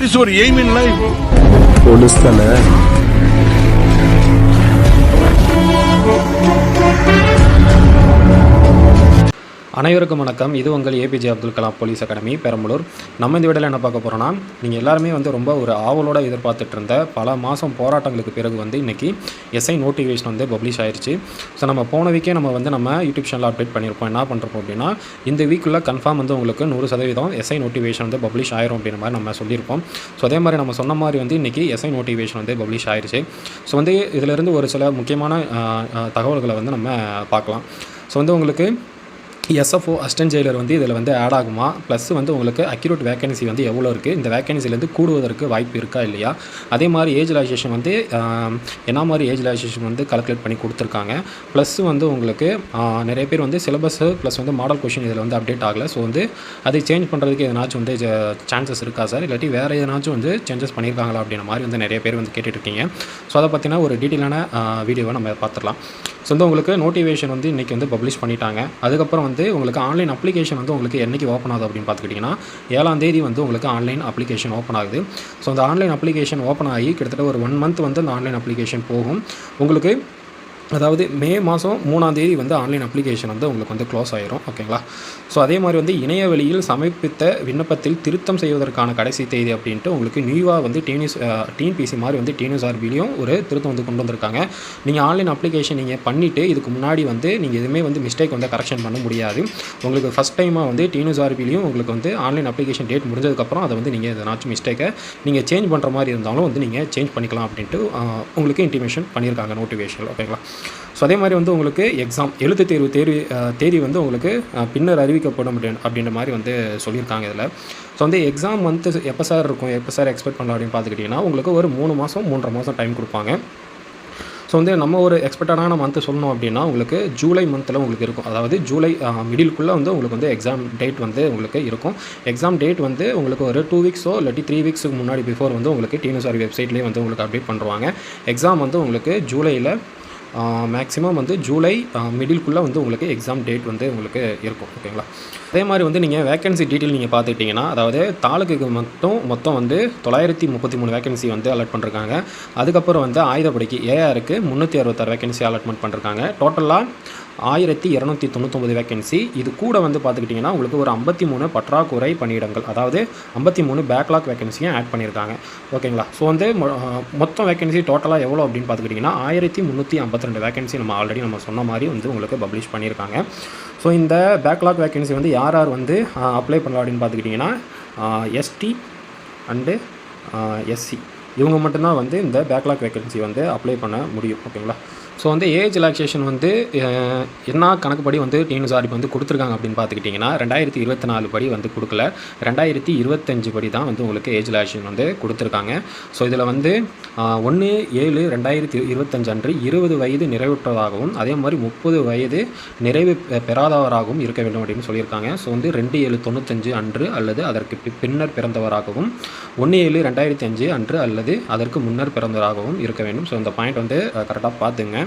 It's ஒரு aim in life police தானே அனைவருக்கும் வணக்கம். இது உங்கள் APJ Abdul Kalam police academy Perambalur. நம்ம இந்த வீடியோவில் என்ன பார்க்க போகிறோம்னா நீங்கள் எல்லாருமே வந்து ரொம்ப ஒரு ஆவலோடு எதிர்பார்த்துட்டு இருந்த பல மாதம் போராட்டங்களுக்கு பிறகு வந்து இன்றைக்கி எஸ்ஐ நோட்டிஃபிகேஷன் வந்து பப்ளிஷ் ஆயிடுச்சு ஸோ நம்ம போன வீக்கே நம்ம வந்து நம்ம யூடியூப் சேனல் அப்டேட் பண்ணியிருப்போம் என்ன பண்ணுறோம் அப்படின்னா இந்த வீக்குள்ளே கன்ஃபார்ம் வந்து உங்களுக்கு நூறு சதவீதம் எஸ்ஐ நோட்டிஃபிகேஷன் வந்து பப்ளிஷ் ஆயிரும் அப்படின்ற மாதிரி நம்ம சொல்லியிருப்போம். ஸோ அதே மாதிரி நம்ம சொன்ன மாதிரி வந்து இன்றைக்கி எஸ்ஐ நோட்டிஃபிகேஷன் வந்து பப்ளிஷ் ஆயிடுச்சு ஸோ வந்து இதிலிருந்து ஒரு சில முக்கியமான தகவல்களை வந்து நம்ம பார்க்கலாம். ஸோ வந்து உங்களுக்கு எஸ்எஃப்ஓ அஸ்டன் ஜெயிலர் வந்து இதில் வந்து ஆட் ஆகுமா? ப்ளஸ் வந்து உங்களுக்கு அக்யூரேட் வேகன்சி வந்து எவ்வளோ இருக்குது இந்த வேகன்சிலேருந்து கூடுவதற்கு வாய்ப்பு இருக்கா இல்லையா? அதே மாதிரி ஏஜ் ரிலாக்ஸேஷன் வந்து என்ன மாதிரி ஏஜ் ரிலாக்ஸேஷன் வந்து கல்குலேட் பண்ணி கொடுத்துருக்காங்க? ப்ளஸ் வந்து உங்களுக்கு நிறைய பேர் வந்து சிலபஸ் ப்ளஸ் வந்து மாடல் கொஷின் இதில் வந்து அப்டேட் ஆகலை. ஸோ வந்து அதை சேஞ்ச் பண்ணுறதுக்கு எதனாச்சும் வந்து சான்சஸ் இருக்கா சார் இல்லாட்டி வேறு எதனாச்சும் வந்து சேஞ்சஸ் பண்ணியிருக்காங்களா அப்படின்ற மாதிரி வந்து நிறைய பேர் வந்து கேட்டுட்ருக்கீங்க ஸோ அதை பற்றினா ஒரு டீட்டெயிலான வீடியோவை நம்ம பார்த்துடலாம். ஸோ வந்து உங்களுக்கு நோட்டிஃபிகேஷன் வந்து இன்றைக்கி வந்து பப்ளிஷ் பண்ணிட்டாங்க. அதுக்கப்புறம் வந்து உங்களுக்கு ஆன்லைன் அப்ளிகேஷன் வந்து உங்களுக்கு என்றைக்கு ஓப்பன் ஆகுது அப்படின்னு பார்த்துக்கிட்டிங்கன்னா ஏழாம் தேதி வந்து உங்களுக்கு ஆன்லைன் அப்ளிகேஷன் ஓப்பன் ஆகுது. ஸோ அந்த ஆன்லைன் அப்ளிகேஷன் ஓப்பன் ஆகி கிட்டத்தட்ட ஒரு ஒன் மந்த் வந்து அந்த ஆன்லைன் அப்ளிகேஷன் போகும். உங்களுக்கு அதாவது மே மாதம் மூணாம் தேதி வந்து ஆன்லைன் அப்ளிகேஷன் வந்து உங்களுக்கு வந்து க்ளோஸ் ஆயிரும் ஓகேங்களா ஸோ அதே மாதிரி வந்து இணைய வழியில் சமர்ப்பித்த விண்ணப்பத்தில் திருத்தம் செய்வதற்கான கடைசி தேதி அப்படின்ட்டு உங்களுக்கு நியூவாக வந்து டிஎன்எஸ் டிஎன்பிசி மாதிரி வந்து டிஎன்எஸ்ஆர்பிலையும் ஒரு திருத்தம் வந்து கொண்டு வந்திருக்காங்க. நீங்கள் ஆன்லைன் அப்ளிகேஷன் நீங்கள் பண்ணிவிட்டு இதுக்கு முன்னாடி வந்து நீங்கள் எதுவுமே வந்து மிஸ்டேக் வந்து கரெக்ஷன் பண்ண முடியாது. உங்களுக்கு ஃபஸ்ட் டைமாக வந்து டிஎன்எஸ்ஆர்பிலையும் உங்களுக்கு வந்து ஆன்லைன் அப்ளிகேஷன் டேட் முடிஞ்சதுக்கப்புறம் அதை வந்து நீங்கள் எதனாச்சும் மிஸ்டேக்கை நீங்கள் சேஞ்ச் பண்ணுற மாதிரி இருந்தாலும் வந்து நீங்கள் சேஞ்ச் பண்ணிக்கலாம் அப்படின்ட்டு உங்களுக்கு இன்டிமேஷன் பண்ணியிருக்காங்க நோட்டிஃபிகேஷன் ஓகேங்களா ஸோ அதே மாதிரி வந்து உங்களுக்கு எக்ஸாம் எழுத்து தேர்வு தேர்வு தேதி வந்து உங்களுக்கு பின்னர் அறிவிக்கப்படும் அப்படின்னு அப்படின்ற மாதிரி வந்து சொல்லியிருக்காங்க இதில். ஸோ வந்து எக்ஸாம் வந்து எப்போ சார் இருக்கும் எப்போ சார் எக்ஸ்பெக்ட் பண்ணலாம் அப்படின்னு பார்த்துக்கிட்டிங்கன்னா உங்களுக்கு ஒரு மூணு மாதம் மூன்றரை மாதம் டைம் கொடுப்பாங்க. ஸோ வந்து நம்ம ஒரு எக்ஸ்பெக்டடான மந்த்து சொல்லணும் அப்படின்னா உங்களுக்கு ஜூலை மந்தில் உங்களுக்கு இருக்கும். அதாவது ஜூலை மிடில்குள்ளே வந்து உங்களுக்கு வந்து எக்ஸாம் டேட் வந்து உங்களுக்கு இருக்கும். எக்ஸாம் டேட் வந்து உங்களுக்கு ஒரு டூ வீக்ஸோ இல்லாட்டி த்ரீ வீக்ஸுக்கு முன்னாடி பிஃபோர் வந்து உங்களுக்கு டிஎன்எஸ்ஆர் வெப்சைட்லேயே வந்து உங்களுக்கு அப்டேட் பண்ணுவாங்க. எக்ஸாம் வந்து உங்களுக்கு ஜூலையில் மேக்ஸிமம் வந்து ஜூலை மிடில்குள்ளே வந்து உங்களுக்கு எக்ஸாம் டேட் வந்து உங்களுக்கு இருக்கும் ஓகேங்களா அதே மாதிரி வந்து நீங்கள் வேக்கன்சி டீட்டெயில் நீங்கள் பார்த்துக்கிட்டிங்கன்னா அதாவது தாலுக்குக்கு மட்டும் மொத்தம் வந்து தொள்ளாயிரத்தி முப்பத்தி மூணு வேக்கன்சி வந்து அலாட் பண்ணிருக்காங்க. அதுக்கப்புறம் வந்து ஆயுதப்படைக்கு ஏஆருக்கு முந்நூற்றி அறுபத்தாறு வேகன்சி அலாட்மெண்ட் பண்ணிருக்காங்க. டோட்டலாக ஆயிரத்தி இரநூத்தி தொண்ணூத்தொம்பது வேகன்சி இது கூட வந்து பார்த்துக்கிட்டிங்கன்னா உங்களுக்கு ஒரு ஐம்பத்தி மூணு பற்றாக்குறை பணியிடங்கள் அதாவது ஐம்பத்தி மூணு பேக்லாக் வேகன்சியும் ஆட் பண்ணியிருக்காங்க. ஓகேங்களா? ஸோ வந்து மொ- மொத்தம் வேகன்சி டோட்டலாக எவ்வளோ அப்படின்னு பார்த்துக்கிட்டிங்கன்னா ஆயிரத்தி முந்நூற்றி ஐம்பத்தி ரெண்டு வேகன்சி நம்ம ஆல்ரெடி நம்ம சொன்ன மாதிரி வந்து உங்களுக்கு பப்ளிஷ் பண்ணியிருக்காங்க. ஸோ இந்த பேக்லாக் வேகன்சி வந்து யார் யார் வந்து அப்ளை பண்ணலாம் அப்படின்னு பார்த்துக்கிட்டிங்கன்னா எஸ்டி அண்டு எஸ்சி இவங்க மட்டும்தான் வந்து இந்த பேக்லாக் வேகன்சி வந்து அப்ளை பண்ண முடியும். ஓகேங்களா? ஸோ வந்து ஏஜ் ரிலாக்ஸேஷன் வந்து என்ன கணக்குப்படி வந்து டிஎன்எஸ்ஆர்பி வந்து கொடுத்துருக்காங்க அப்படின்னு பார்த்துக்கிட்டிங்கன்னா ரெண்டாயிரத்தி இருபத்தி நாலு படி வந்து கொடுக்கல. ரெண்டாயிரத்தி இருபத்தஞ்சு படி தான் வந்து உங்களுக்கு ஏஜ் ரிலாக்ஸேஷன் வந்து கொடுத்துருக்காங்க. ஸோ இதில் வந்து ஒன்று ஏழு ரெண்டாயிரத்தி இருபத்தஞ்சு அன்று இருபது வயது நிறைவுற்றதாகவும் அதே மாதிரி முப்பது வயது நிறைவு பெ- பெறாதவராகவும் இருக்க வேண்டும் அப்படின்னு சொல்லியிருக்காங்க. ஸோ வந்து ரெண்டு ஏழு தொண்ணூத்தஞ்சு அன்று அல்லது அதற்கு பி- பின்னர் பிறந்தவராகவும் ஒன்று ஏழு ரெண்டாயிரத்தி அஞ்சு அன்று அல்லது அதற்கு முன்னர் பிறந்தவராகவும் இருக்க வேண்டும். ஸோ இந்த பாயிண்ட் வந்து கரெக்டாக பார்த்துங்க.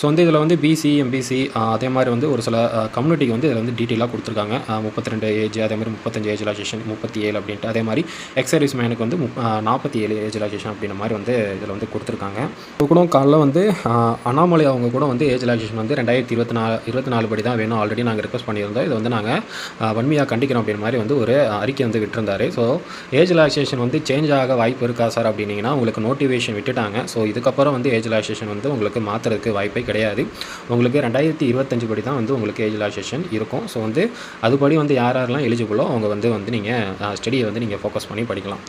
ஸோ வந்து இதில் வந்து பிசி எம்பிசி அதே மாதிரி வந்து ஒரு சில கம்யூனிட்டிக்கு வந்து இதில் வந்து டீட்டெயிலாக கொடுத்துருக்காங்க. முப்பத்தி ரெண்டு ஏஜ் அதே மாதிரி முப்பத்தஞ்சு ஏஜ் ரிலாக்ஸேஷன் முப்பத்தி ஏழு அப்படின்ட்டு. அதே மாதிரி எக்ஸர்வீஸ் மேனுக்கு வந்து நாற்பத்தி ஏழு ஏஜ் ரிலாக்ஸேஷன் அப்படின்ற மாதிரி வந்து இதில் வந்து கொடுத்துருக்காங்க. இப்போ கூட காலைல வந்து அண்ணாமலை அவங்க கூட வந்து ஏஜ் ரிலாக்ஸேஷன் வந்து ரெண்டாயிரத்தி இருபத்தி நாலு இருபத்தி நாலு படி தான் வேணும். ஆல்ரெடி நாங்கள் ரிக்வஸ்ட் பண்ணியிருந்தோம். இது வந்து நாங்கள் வன்மையாக கண்டிக்கிறோம் அப்படின்ற மாதிரி வந்து ஒரு அறிக்கை வந்து விட்டுருந்தாரு. ஸோ ஏஜ் ரிலாக்ஸேஷன் வந்து சேஞ்ச் ஆக வாய்ப்பு இருக்கா சார் அப்படின்னீங்கன்னா உங்களுக்கு நோட்டிஃபிகேஷன் விட்டுட்டாங்க. ஸோ இதுக்கப்புறம் வந்து ஏஜ் ரிலாக்ஸேஷன் வந்து உங்களுக்கு மாற்றுறதுக்கு வாய்ப்பே கிடையாது. உங்களுக்கு ரெண்டாயிரத்தி இருபத்தஞ்சு படி தான் வந்து உங்களுக்கு ஏஜ் ரிலாக்ஸேஷன் இருக்கும். ஸோ வந்து அதுபடி வந்து யார் யாரெல்லாம் எலிஜிபிளோ அவங்க வந்து வந்து நீங்கள் ஸ்டடியை வந்து நீங்கள் ஃபோக்கஸ் பண்ணி படிக்கலாம்.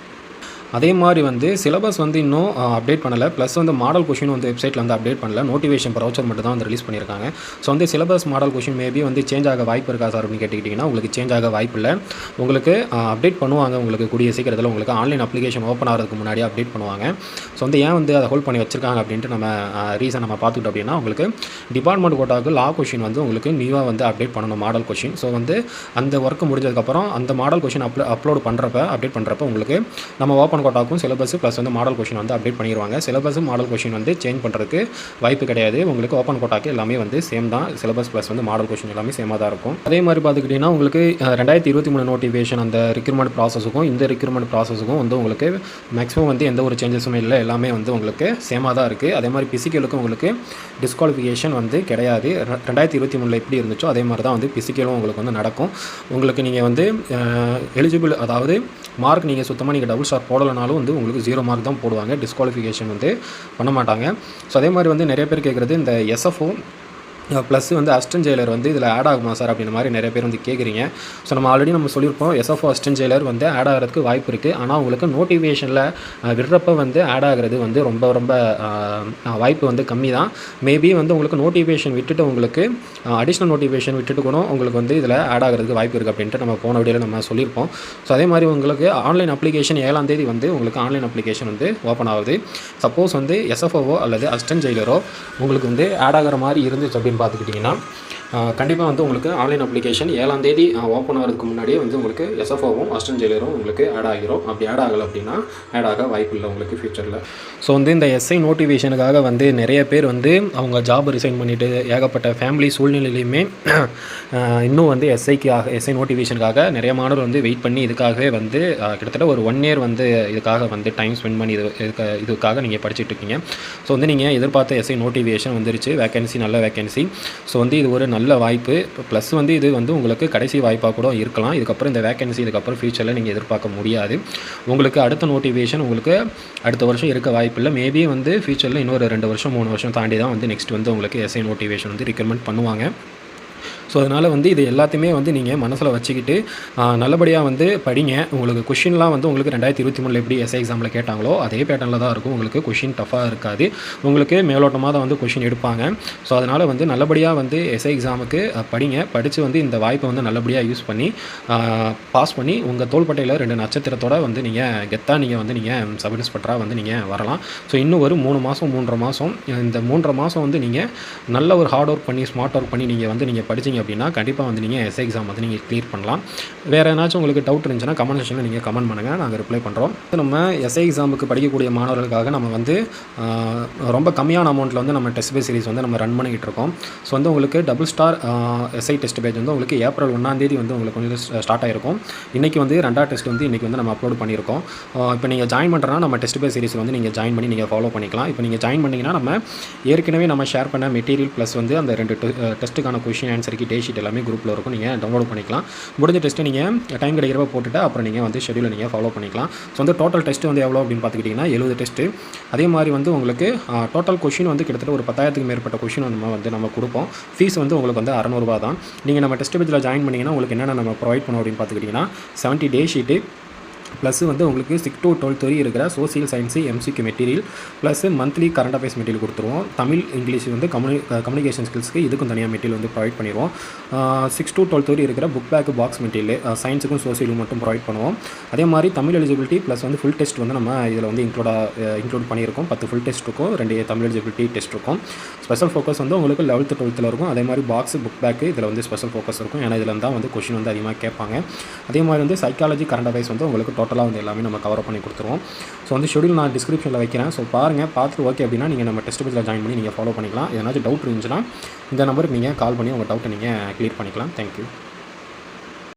அதே மாதிரி வந்து சிலபஸ் வந்து இன்னும் அப்டேட் பண்ணலை. ப்ளஸ் வந்து மாடல் கொஷின் வந்து வெப்சைட்டில் வந்து அப்டேட் பண்ணல. நோட்டிஃபிகேஷன் ப்ரௌச்சர் மட்டும் தான் வந்து ரிலீஸ் பண்ணியிருக்காங்க ஸோ வந்து சிலபஸ் மாடல் கொஷின் மேபி வந்து சேஞ்ச் ஆக வாய்ப்பு இருக்கா சார் அப்படின்னு கேட்டுக்கிட்டிங்கன்னா உங்களுக்கு சேஞ்ச் ஆக வாய்ப்பு இல்லை. உங்களுக்கு அப்டேட் பண்ணுவாங்க. உங்களுக்கு கூடிய சீக்கிரத்தில் உங்களுக்கு ஆன்லைன் அப்ளிகேஷன் ஓப்பன் ஆகிறதுக்கு முன்னாடி அப்டேட் பண்ணுவாங்க. ஸோ வந்து ஏன் வந்து அதை ஹோல்ட் பண்ணி வச்சிருக்காங்க அப்படின்ட்டு நம்ம ரீசன் நம்ம பார்த்துக்கிட்டோம் அப்படின்னா உங்களுக்கு டிபார்ட்மெண்ட் கோட்டாவுக்கு லா கொஷின் வந்து உங்களுக்கு நியூவாக வந்து அப்டேட் பண்ணணும் மாடல் கொஷின் ஸோ வந்து அந்த ஒர்க் முடிஞ்சதுக்கப்புறம் அந்த மாடல் கொஷின் அப்லோ அப்லோட் பண்ணுறப்ப அப்டேட் பண்ணுறப்ப உங்களுக்கு நம்ம ஓப்பன் ஓப்பன் கோட்டாக்கும் சிலபஸ் ப்ளஸ் வந்து மாடல் கொஷின் வந்து அப்டேட் பண்ணிடுவாங்க சிலபஸ் மாடல் கொஷின் வந்து சேஞ்ச் பண்ணுறதுக்கு வாய்ப்பு கிடையாது. உங்களுக்கு ஓப்பன் கோட்டாக்கு எல்லாமே வந்து சேம் தான். சிலபஸ் ப்ளஸ் வந்து மாடல் கொஷின் எல்லாமே சேமாக தான் இருக்கும். அதே மாதிரி பார்த்துக்கிட்டிங்கன்னா உங்களுக்கு ரெண்டாயிரத்தி இருபத்தி மூணு நோட்டிஃபிகேஷன் அந்த ரிக்ரூட்மெண்ட் ப்ராசஸுக்கும் இந்த ரிக்ரூட்மெண்ட் ப்ராசஸுக்கும் வந்து உங்களுக்கு மேக்ஸிமம் வந்து எந்த ஒரு சேஞ்சஸும் இல்லை. எல்லாமே வந்து உங்களுக்கு சேமாக தான் இருக்குது அதே மாதிரி பிசிக்கலுக்கும் உங்களுக்கு டிஸ்குவாலிஃபிகேஷன் வந்து கிடையாது. ரெண்டாயிரத்தி இருபத்தி மூணில் எப்படி இருந்துச்சோ அதே மாதிரி தான் வந்து பிசிக்கலும் உங்களுக்கு வந்து நடக்கும். உங்களுக்கு நீங்கள் வந்து எலிஜிபிள் அதாவது மார்க் நீங்கள் சுத்தமாக நீங்கள் டபுள் ஸ்டார் போடலைனாலும் வந்து உங்களுக்கு ஜீரோ மார்க் தான் போடுவாங்க. டிஸ்குவாலிஃபிகேஷன் வந்து பண்ண மாட்டாங்க. ஸோ அதே மாதிரி வந்து நிறைய பேர் கேட்குறது இந்த எஸ்எஃப்ஓ ப்ளஸ் வந்து அஸ்டன் ஜெயிலர் வந்து இதில் ஆட் ஆகுமா சார் அப்படின்ற மாதிரி நிறைய பேர் வந்து கேட்குறீங்க ஸோ நம்ம ஆல்ரெடி நம்ம சொல்லியிருப்போம் எஸ்எஃப்ஓ அஸ்டன் ஜெயிலர் வந்து ஆட் ஆகிறதுக்கு வாய்ப்பு இருக்குது ஆனால் உங்களுக்கு நோட்டிஃபிகேஷனில் விடுறப்ப வந்து ஆட் ஆகிறது வந்து ரொம்ப ரொம்ப வாய்ப்பு வந்து கம்மி தான் மேபி வந்து உங்களுக்கு நோட்டிஃபிகேஷன் விட்டுட்டு உங்களுக்கு அடிஷ்னல் நோட்டிஃபிகேஷன் விட்டுட்டு கூட உங்களுக்கு வந்து இதில் ஆட் ஆகிறதுக்கு வாய்ப்பு இருக்குது அப்படின்ட்டு நம்ம போன வீடியோவில் நம்ம சொல்லியிருப்போம். ஸோ அதே மாதிரி உங்களுக்கு ஆன்லைன் அப்ளிகேஷன் ஏழாம் தேதி வந்து உங்களுக்கு ஆன்லைன் அப்ளிகேஷன் வந்து ஓப்பன் ஆகுது. சப்போஸ் வந்து எஸ்எஃப்ஓவோ அல்லது அஸ்டன் ஜெயிலரோ உங்களுக்கு வந்து ஆட் ஆகிற மாதிரி இருந்துச்சு அப்படின்னு பார்த்துக்கிட்டிங்கன்னா கண்டிப்பாக வந்து உங்களுக்கு ஆன்லைன் அப்ளிகேஷன் ஏழாம் தேதி ஓப்பன் ஆகிறதுக்கு முன்னாடியே வந்து உங்களுக்கு எஸ்எஃப்ஓவும் அஸ்டன் ஜெயிலரும் உங்களுக்கு ஆட் ஆகிரும். அப்படி ஆட் ஆகலை அப்படின்னா ஆட் ஆக வாய்ப்பு இல்லை உங்களுக்கு ஃபியூச்சரில் ஸோ வந்து இந்த எஸ்ஐ நோட்டிஃபிகேஷனுக்காக வந்து நிறைய பேர் வந்து அவங்க ஜாப் ரிசைன் பண்ணிவிட்டு ஏகப்பட்ட ஃபேமிலி சூழ்நிலையிலையுமே இன்னும் வந்து எஸ்ஐக்கு எஸ்ஐ நோட்டிஃபிகேஷனுக்காக நிறைய மாணவர் வந்து வெயிட் பண்ணி இதுக்காகவே வந்து கிட்டத்தட்ட ஒரு ஒன் இயர் வந்து இதுக்காக வந்து டைம் ஸ்பெண்ட் பண்ணி இது இதுக்கு இதுக்காக நீங்கள் படிச்சுட்டு இருக்கீங்க. ஸோ வந்து நீங்கள் எதிர்பார்த்த எஸ்ஐ நோட்டிஃபிகேஷன் வந்துருச்சு. வேகன்சி நல்ல வேகன்சி ஸோ வந்து இது ஒரு நல்ல வாய்ப்பு. இப்போ ப்ளஸ் வந்து இது வந்து உங்களுக்கு கடைசி வாய்ப்பாக கூட இருக்கலாம். இதுக்கப்புறம் இந்த வேகன்சி இதுக்கப்புறம் ஃபியூச்சரில் நீங்கள் எதிர்பார்க்க முடியாது. உங்களுக்கு அடுத்த நோட்டிஃபிகேஷன் உங்களுக்கு அடுத்த வருஷம் இருக்க வாய்ப்பில்லை மேபி வந்து ஃபியூச்சரில் இன்னொரு ரெண்டு வருஷம் மூணு வருஷம் தாண்டி தான் வந்து நெக்ஸ்ட் வந்து உங்களுக்கு எஸ்ஐ நோட்டிஃபிகேஷன் வந்து ரிக்ரூட்மெண்ட் பண்ணுவாங்க. ஸோ அதனால் வந்து இது எல்லாத்தையுமே வந்து நீங்கள் மனசில் வச்சுக்கிட்டு நல்லபடியாக வந்து படிங்க. உங்களுக்கு கொஷின்லாம் வந்து உங்களுக்கு ரெண்டாயிரத்தி இருபத்தி மூணில் எப்படி எஸ்ஐ எக்ஸாமில் கேட்டாங்களோ அதே பேட்டர்னில் தான் இருக்கும். உங்களுக்கு கொஷின் டஃபாக இருக்காது. உங்களுக்கு மேலோட்டமாக தான் வந்து கொஷின் எடுப்பாங்க. ஸோ அதனால் வந்து நல்லபடியாக வந்து எஸ்ஐ எக்ஸாமுக்கு படிங்க. படித்து வந்து இந்த வாய்ப்பை வந்து நல்லபடியாக யூஸ் பண்ணி பாஸ் பண்ணி உங்கள் தோள்பட்டையில் ரெண்டு நட்சத்திரத்தோட வந்து நீங்கள் கெத்தாக நீங்கள் வந்து நீங்கள் சப் இன்ஸ்பெக்டராக வந்து நீங்கள் வரலாம். ஸோ இன்னும் ஒரு மூணு மாதம் மூன்றரை மாதம் இந்த மூன்றரை மாதம் வந்து நீங்கள் நல்ல ஒரு ஹார்ட் ஒர்க் பண்ணி ஸ்மார்ட் ஒர்க் பண்ணி நீங்கள் வந்து நீங்கள் படிச்சீங்க அப்படின்னா கண்டிப்பாக வந்து நீங்கள் எஸ்ஐ எக்ஸாம் வந்து நீங்கள் கிளியர் பண்ணலாம். வேறு ஏதாச்சும் உங்களுக்கு டவுட் இருந்துச்சுன்னா கமெண்ட் செக்ஷனில் நீங்கள் கமெண்ட் பண்ணுங்கள் நாங்கள் ரிப்ளை பண்ணுறோம் நம்ம எஸ்ஐ எக்ஸாமுக்கு படிக்கக்கூடிய மாணவர்களுக்காக நம்ம வந்து ரொம்ப கம்மியான அமௌண்ட்டில் வந்து நம்ம டெஸ்ட் பேஸ் சீரிஸ் வந்து நம்ம ரன் பண்ணிக்கிட்டு இருக்கோம். ஸோ வந்து உங்களுக்கு double star SI test page வந்து உங்களுக்கு ஏப்ரல் ஒன்றாந்தேதி வந்து உங்களுக்கு வந்து ஸ்டார்ட் ஆகிருக்கும் இன்றைக்கி வந்து ரெண்டாவது டெஸ்ட் வந்து இன்றைக்கி வந்து நம்ம அப்லோட் பண்ணியிருக்கோம். இப்போ நீங்கள் ஜாயின் பண்ணுறனா நம்ம டெஸ்ட் பேஸ் சீரிஸ் வந்து நீங்கள் ஜாயின் பண்ணி நீங்கள் ஃபாலோ பண்ணிக்கலாம். இப்போ நீங்கள் ஜாயின் பண்ணிங்கன்னா நம்ம ஏற்கனவே நம்ம ஷேர் பண்ண மெட்டீரியல் ப்ளஸ் வந்து அந்த ரெண்டு டெஸ்ட்டுக்கான கொஷின் ஆன்சருக்கு டே ஷீட் எல்லாமே குரூப்பில் இருக்கும். நீங்கள் டவுன்லோட் பண்ணிக்கலாம். முடிஞ்ச டெஸ்ட்டு நீங்கள் டைம் கிடைக்கிறப்ப போட்டுட்டு அப்புறம் நீங்கள் வந்து ஷெடியூலை நீங்கள் ஃபாலோ பண்ணிக்கலாம். ஸோ வந்து டோட்டல் டெஸ்ட் வந்து எவ்வளோ அப்படின்னு பார்த்துக்கிட்டிங்கன்னா எழுபது டெஸ்ட்டு அதே மாதிரி வந்து உங்களுக்கு டோட்டல் கொஷின் வந்து கிட்டத்தட்ட ஒரு பத்தாயிரத்துக்கு மேற்பட்ட கொஷின் நம்ம வந்து நம்ம கொடுப்போம். ஃபீஸ் வந்து உங்களுக்கு வந்து அறநூறுபா தான். நீங்கள் நம்ம டெஸ்ட் பேஜில் ஜாயின் பண்ணிங்கன்னா உங்களுக்கு என்னென்ன நம்ம ப்ரொவைட் பண்ணோம் அப்படின்னு பார்த்துக்கிட்டிங்கன்னா செவன்ட்டி டே ஷீட்டு ப்ளஸ் வந்து உங்களுக்கு சிக்ஸ் டு டுவெல்த் வரையும் இருக்கிற social science எம்சிக்கு material plus monthly current affairs material கொடுத்துருவோம். தமிழ் இங்கிலீஷ் வந்து கம்யூனி கம்யூனிகேஷன் ஸ்கில்ஸ்க்கு இதுக்கும் தனியாக மெட்டீரியல் வந்து ப்ரொவைட் பண்ணிடுவோம் சிக்ஸ் டு டுவெல்த் வரையும் இருக்கிற புக் பேக் பாக்ஸ் மெட்டீரியல் சயின்ஸுக்கும் சோசியலுக்கும் மட்டும் ப்ரொவைட் பண்ணுவோம். அதே மாதிரி தமிழ் எலிஜிபிலிட்டி ப்ளஸ் வந்து ஃபுல் டெஸ்ட் வந்து நம்ம இதில் வந்து இன்க்ளூடாக இன்க்ளூட் பண்ணியிருக்கோம். பத்து ஃபுல் டெஸ்ட் இருக்கும். ரெண்டு தமிழ் எலிஜிபிலிட்டி டெஸ்ட் இருக்கும். ஸ்பெஷல் ஃபோக்கஸ் வந்து உங்களுக்கு லெவல்த்து டுவெல்த்தில் இருக்கும். அதே மாதிரி பாக்ஸ் புக் பேக்கு இதில் வந்து ஸ்பெஷல் ஃபோக்கஸ் இருக்கும். ஏன்னா இதில் தான் வந்து கொஷின் வந்து அதிகமாக கேட்பாங்க. அதே மாதிரி வந்து சைக்காலஜி கரண்ட் அஃபேர்ஸ் வந்து உங்களுக்கு டோட்டலாக வந்து எல்லாமே நம்ம கவர் பண்ணி கொடுத்துருவோம். ஸோ வந்து ஷெடியூல் நான் டிஸ்கிரிப்ஷனில் வைக்கிறேன். ஸோ பாருங்கள் பார்த்துட்டு ஓகே அப்படின்னா நீங்கள் நம்ம டெஸ்ட் பேஜில் ஜாயின் பண்ணி நீங்கள் ஃபாலோ பண்ணிக்கலாம். எதனாச்சும் டவுட் இருந்துச்சுன்னா இந்த நம்பருக்கு நீங்கள் கால் பண்ணி உங்கள் டவுட்டை நீங்கள் க்ளியர் பண்ணிக்கலாம். தேங்க்யூ